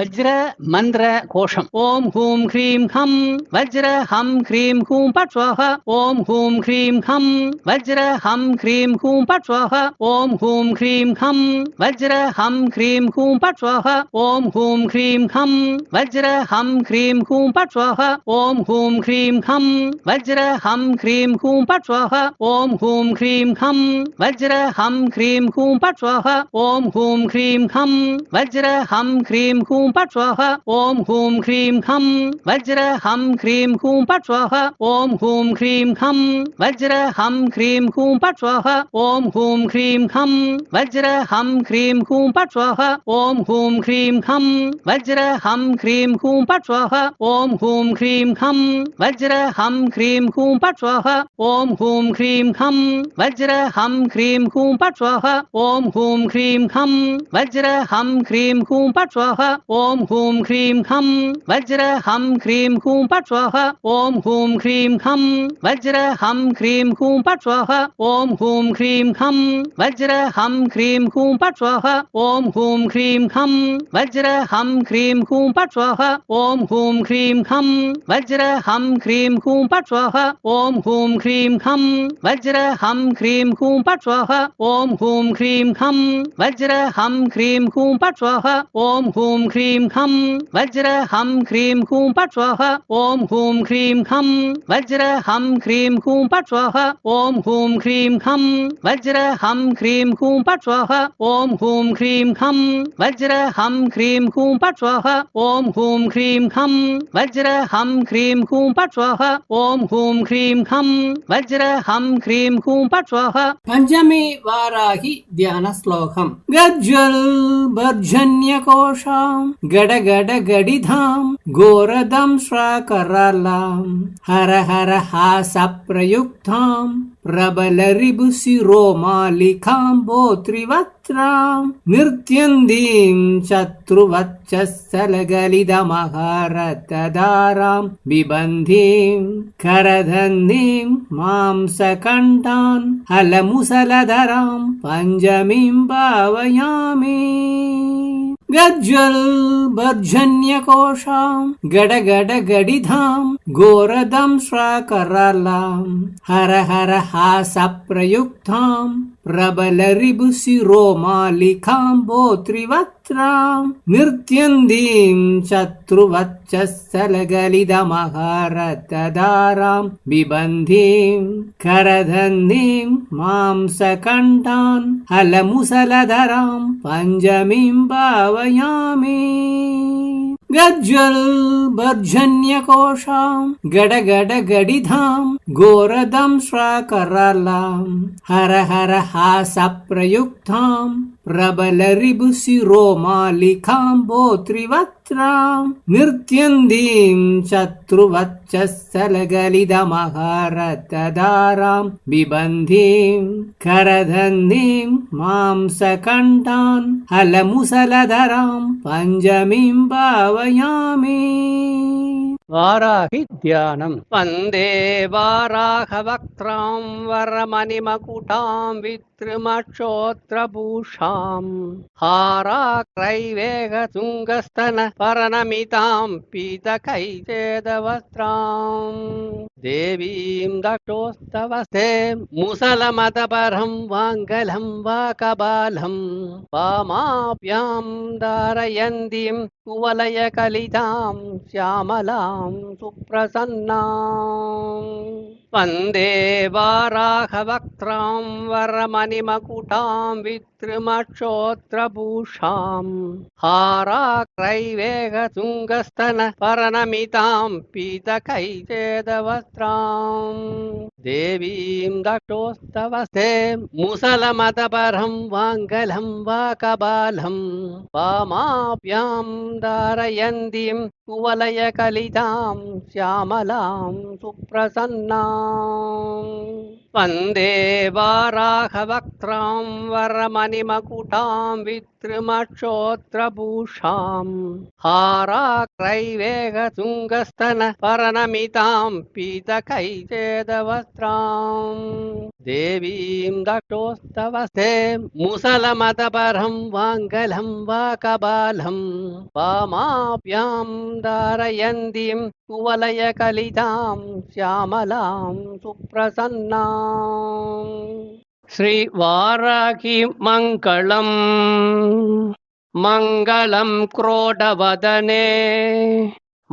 but वज्र मंद्र कोशम। ओम हूँ ह्रीं हम वज्र हम ह्रीं हूँ पट ओम ॐ हूँ ह्रीं हं वज्र हम ह्रीं हूँ पट ओम ॐ हूँ ह्रीं हं वज्र हम ह्रीं हूँ पट ओम ॐ हूँ ह्रीं हं वज्र हम ह्रीं हूँ पट ओम ॐ हूँ ह्रीं हं वज्र हम ह्रीं हूँ पट ओम ॐ हूँ ह्रीं हं वज्र हम ह्रीं हूँ पट ओम ॐ हूँ ह्रीं हं वज्र हम ह्रीं हूँ पट पट् ॐ हूँ ह्रीं हम वज्र हम ह्रीं हूँ पट् ओम हूँ ह्रीं हम वज्र हम ह्रीं हूँ पट् ओम हूँ ह्रीं हम वज्र हम ह्रीं हूँ पट् ओम हूँ ह्रीं हम वज्र हम ह्रीं हूँ पट् ओम हूँ ह्रीं हम वज्र हम ह्रीं हूँ पट् ओम हूँ ह्रीं हम वज्र हम ह्रीं हूँ पट् ओम हूँ ह्रीं हम वज्र हम ह्रीं हूँ पट् ओम ओम हूँ ह्रीं हम वज्र हम ह्रीं हूँ पट स्वाह ओम हूँ ह्रीं हम वज्र हम ह्रीं हूँ पट स्वाह ओम हूँ ह्रीं हम वज्र हम ह्रीं हूँ पट स्वाह ओम हूँ ह्रीं हम वज्र हम ह्रीं हूँ पट स्वाह ओम हूँ ह्रीं हम वज्र हम ह्रीं हूँ पट स्वाह ओम हूँ ह्रीं हम वज्र हम ह्रीं हूँ पट स्वाह ओम हूँ ह्रीं हम वज्र हम ह्रीं हूँ पट स्वाह ओम हूँ ह्रीं ह्रीं ं वज्र हं ह्रीं हूं पट् पट्वाः ॐ हूं ह्रीं खं वज्र हं ह्रीं हूं पट् पच्वाः ॐ हूं ह्रीं खं वज्र हं ह्रीं हूं पट् पट्वाः ॐ हूं ह्रीं खं वज्र हं ह्रीं हूं पट् पट्वाः ॐ हूं ह्रीं खं वज्र हं ह्रीं हूं पट् पट्वाः ॐ हूं ह्रीं खं वज्र हं ह्रीं हूं पट् पट्वाः पञ्चमे वाराहि ध्यानश्लोकम्। गडगडगडिधाम् घोरदं गडिधाम् स्वाकरलाम् हर हर हासप्रयुक्ताम् प्रबल रिबुसि रोमालिखाम् भोत्रिवस्त्राम् नृत्यन्दीं शत्रुवच्च सलगलितमहर दाराम् बिबन्धिं करदन्दीं मांस गज्जल् भर्जन्यकोशाम् गड गड गडिधाम् गोरदं श्राकरालाम् हर हर हास प्रबल ऋभुसि नृत्यन्दीं शत्रुवत्य बिबन्धीं करधन्दीं मांसकण्ठान् हलमुसलधरां पञ्चमीं भावयामि गज्वल वर्जन्य कोशाम् गड गड गडिधाम् गोरदं साकरालाम् हर हर हासप्रयुक्ताम्। प्रयुक्ताम् प्रबल रिबुसिरोमालिकाम् भोत्रिवक्त्राम् नृत्यन्दीम् शत्रुवच्चस्तलगलिदमहारतदाराम् बिबन्धीम् करदन्दीम् मांसकण्ठान् हलमुसलधराम् पञ्चमीम् भावयामि வாராகி தியானம் வந்தே வாராகவக்திராம் வரமணிமகுடாம் त्रिमक्षोत्रभूषाम् हाराक्रैवेगतुङ्गस्तन परनमिताम् पीतकैचेदवस्त्राम् परनमितां पीतकैचेदवस्त्रा। देवीं दक्षोस्तव स्थे मुसलमदपरं वाङ्गलम् वा कबालम् वा माभ्यां धारयन्तीं कुवलय कलितां श्यामलां सुप्रसन्नाम् वन्दे वाराघवक्त्रां वरमन वरमणिमकुटाम् वितृमक्षोत्रभूषाम् हाराक्रैवेगतुङ्गस्तन परनमिताम् पीतकैचेदवस्त्राम् దేవీం దక్షోస్తవస్తే ముసలమతపరం వాంగలం వాకబాలం వామాప్యాం దారయంతిం కువలయ కలితాం శ్యామలాం సుప్రసన్నాం వందే వారాహవక్త్రాం వరమణిమకుటాం విత్రిమక్షోత్రభూషాం హారాక్రైవేగ శృంగస్తన పరణమితాం పీతకైచేదవస్ सहस्राम् देवीं दक्षोस्तवस्ते मुसलमदपरं वाङ्गलं वाकबालं वामाभ्यां धारयन्तीं कुवलयकलितां श्यामलां सुप्रसन्नाम् श्रीवाराहि मङ्गलम् मङ्गलं क्रोडवदने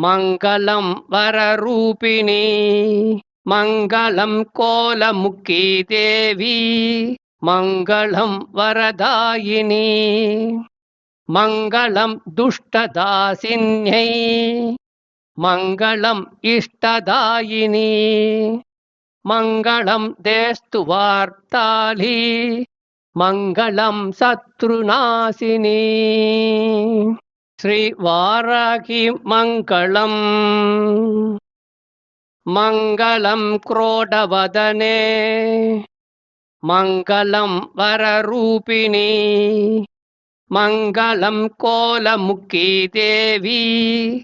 मङ्गलं वररूपिणी மங்களம் கோலமுக்கி தேவி மங்களம் வரதாயினி. மங்களம் துஷ்டதாசின்யை மங்களம் இஷ்டதாயினி. மங்களம் தேஸ்து வார்த்தாலி மங்களம் சத்ருநாசினி. ஸ்ரீ வாராகி மங்களம். மங்களம் குரோடவதனே. மங்களம் வரரூபிணி. மங்களம் கோலமுக்கி தேவி.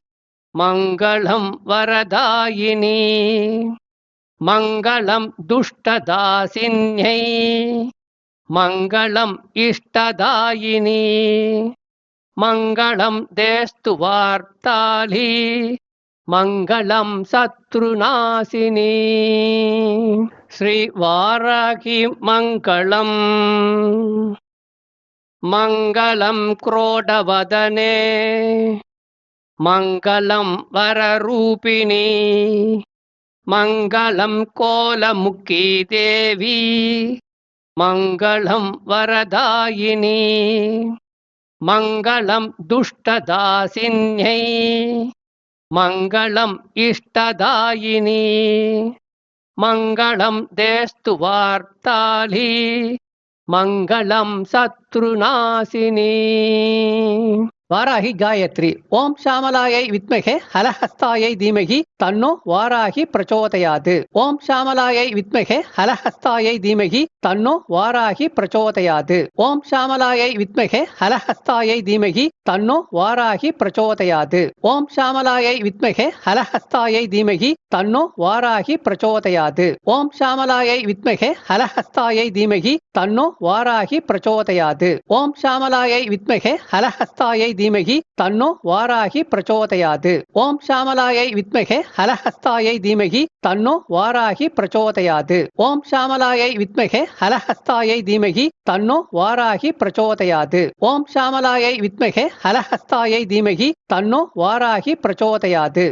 மங்களம் வரதாயினி. மங்களம் துஷ்டதாசின்யை. மங்களம் இஷ்டதாயினி. மங்களம் தேஸ்து வார்த்தாலி மங்களம் சத்ருநாசினி. ஸ்ரீ வாராகி மங்களம். மங்களம் குரோடவதனே. மங்களம் வரரூபிணி. மங்களம் கோலமுக்கி தேவி. மங்களம் வரதாயினி. மங்களம் துஷ்டதாசின்யை. மங்களம் இஷ்டதாயினி. மங்களம் தேஸ்து வார்த்தாலி. மங்களம் சத்ருநாசினி. வாராகி காயத்ரி. ஓம் சாமலாயை வித்மகே ஹலஹஸ்தாயை தீமகி தன்னோ வாராகி பிரச்சோதயாது. ஓம் சாமலாயை வித்மகே ஹலஹஸ்தாயை தீமகி தன்னோ வாராகி பிரச்சோதயாது. ஓம் சாமலாயை வித்மகே ஹலஹஸ்தாயை தீமகி தன்னோ வாராகி பிரச்சோதயாது. ஓம் சாமலாயை வித்மகே ஹலஹஸ்தாயை தீமகி தன்னோ வாராகி பிரச்சோதயாது. ஓம் சாமலாயை வித்மகே ஹலஹஸ்தாயை தீமகி தன்னோ வாராகி பிரச்சோதயாது. ஓம் சாமலாயை வித்மகே ஹலஹஸ்தாயை தீமகி தன்னோ வாராகி பிரச்சோதயாது. ஓம் சாமலாயை வித்மகே ஹலஹஸ்தாயை தீமகி தன்னோ வாராகி பிரச்சோதயாது. ஓம் சாமலாயை வித்மகே ஹலஹஸ்தாயை தீமகி தன்னோ வாராகி பிரச்சோதயாது. ஓம் சாமலாயை வித்மகே ஹலஹஸ்தாயை தீமகி தன்னோ வாராகி பிரச்சோதயாது.